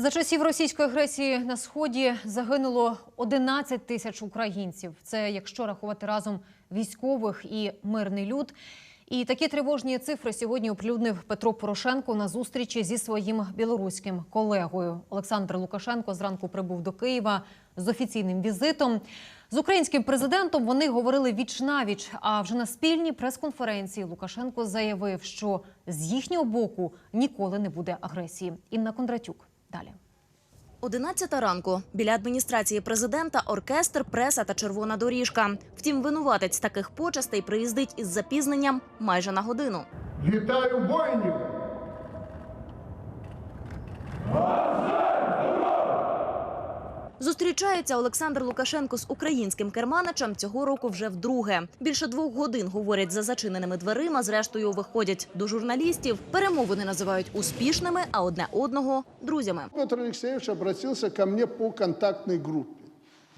За часів російської агресії на сході загинуло 11 тисяч українців. Це якщо рахувати разом військових і мирний люд. І такі тривожні цифри сьогодні оприлюднив Петро Порошенко на зустрічі зі своїм білоруським колегою. Олександр Лукашенко зранку прибув до Києва з офіційним візитом. З українським президентом вони говорили віч навіч. А вже на спільній прес-конференції Лукашенко заявив, що з їхнього боку ніколи не буде агресії. Інна Кондратюк далі. 11 ранку біля адміністрації президента оркестр, преса та червона доріжка. Втім, винуватець таких почестей приїздить із запізненням майже на годину. Вітаю воїнів! Зустрічається Олександр Лукашенко з українським керманичем цього року вже вдруге. Більше двох годин говорять за зачиненими дверима. Зрештою виходять до журналістів. Перемовини називають успішними, а одне одного друзями. Петр Алексеевич обратился ко мне по контактной группе.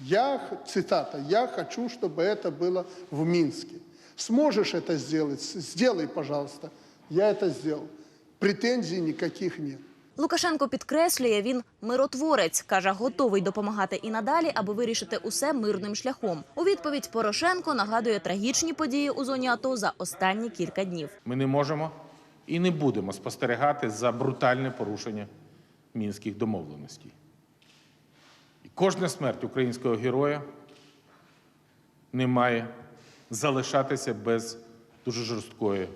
Я, х- цитата, «Я хочу, чтобы это было в Минске. Сможешь это сделать? С- Сделай, пожалуйста». Я это сделал. Претензий никаких нет. Лукашенко підкреслює, він миротворець. Каже, готовий допомагати і надалі, аби вирішити усе мирним шляхом. У відповідь Порошенко нагадує трагічні події у зоні АТО за останні кілька днів. Ми не можемо і не будемо спостерігати за брутальне порушення мінських домовленостей. І кожна смерть українського героя не має залишатися без дуже жорсткої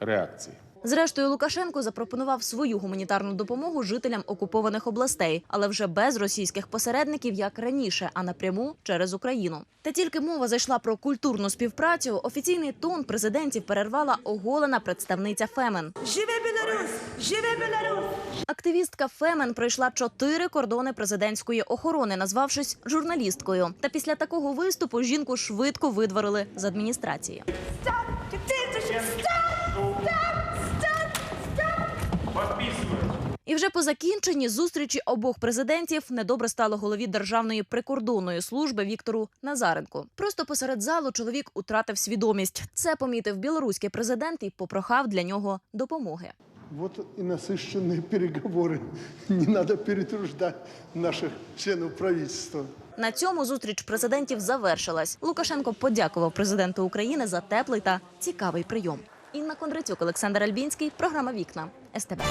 реакції. Зрештою, Лукашенко запропонував свою гуманітарну допомогу жителям окупованих областей, але вже без російських посередників, як раніше, а напряму через Україну. Та тільки мова зайшла про культурну співпрацю. Офіційний тон президентів перервала оголена представниця Фемен. Живе Білорусь! Живе Білорусь! Активістка Фемен пройшла чотири кордони президентської охорони, назвавшись журналісткою. Та після такого виступу жінку швидко видворили з адміністрації. І вже по закінченні зустрічі обох президентів недобре стало голові державної прикордонної служби Віктору Назаренку. Просто посеред залу чоловік утратив свідомість. Це помітив білоруський президент і попрохав для нього допомоги. Вот и насыщенные переговоры. Не надо перетруждать наших членов правительства. На цьому зустріч президентів завершилась. Лукашенко подякував президенту України за теплий та цікавий прийом. Інна Кондратюк, Олександр Альбінський, програма Вікна СТБ.